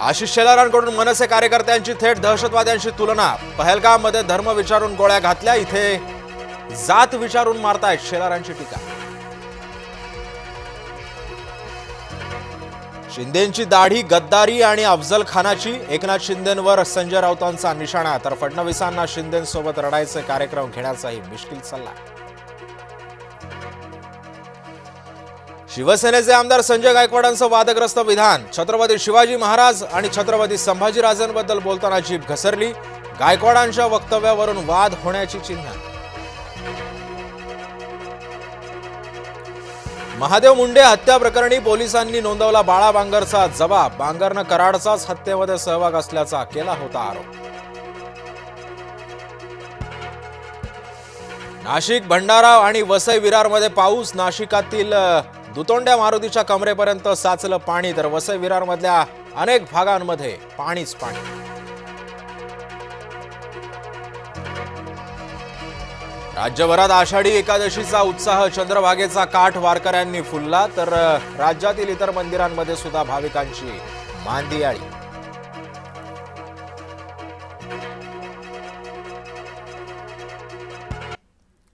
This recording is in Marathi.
आशिष शेलारांकडून मनसे कार्यकर्त्यांची थेट दहशतवाद्यांशी तुलना. पहलगाममध्ये धर्म विचारून गोळ्या घातल्या इथे जात विचारून मारतायत शेलारांची टीका. शिंदेची दाढी गद्दारी आणि अफजल खानाची एकनाथ शिंदेंवर संजय राऊतांचा निशाणा तर फडणवीसांना शिंदेसोबत रडायचे कार्यक्रम घेण्याचाही मिश्किल सल्ला. शिवसेनेचे आमदार संजय गायकवाडांचं वादग्रस्त विधान. छत्रपती शिवाजी महाराज आणि छत्रपती संभाजीराजांबद्दल बोलताना जीभ घसरली. गायकवाडांच्या वक्तव्यावरून वाद होण्याची चिन्ह. महादेव मुंडे हत्या प्रकरणी पोलिसांनी नोंदवला बाळा बांगरचा जबाब. बांगरनं कराडचाच हत्येमध्ये सहभाग असल्याचा केला होता आरोप. नाशिक भंडारा आणि वसई विरारमध्ये पाऊस. नाशिकातील दुतोंड्या मारुतीच्या कमरेपर्यंत साचलं पाणी तर वसई विरारमधल्या अनेक भागांमध्ये पाणीच पाणी. राज्यभरात आषाढी एकादशीचा उत्साह चंद्रभागेचा काठ वारकऱ्यांनी फुलला तर राज्यातील इतर मंदिरांमध्ये सुद्धा भाविकांची मांदियाळी.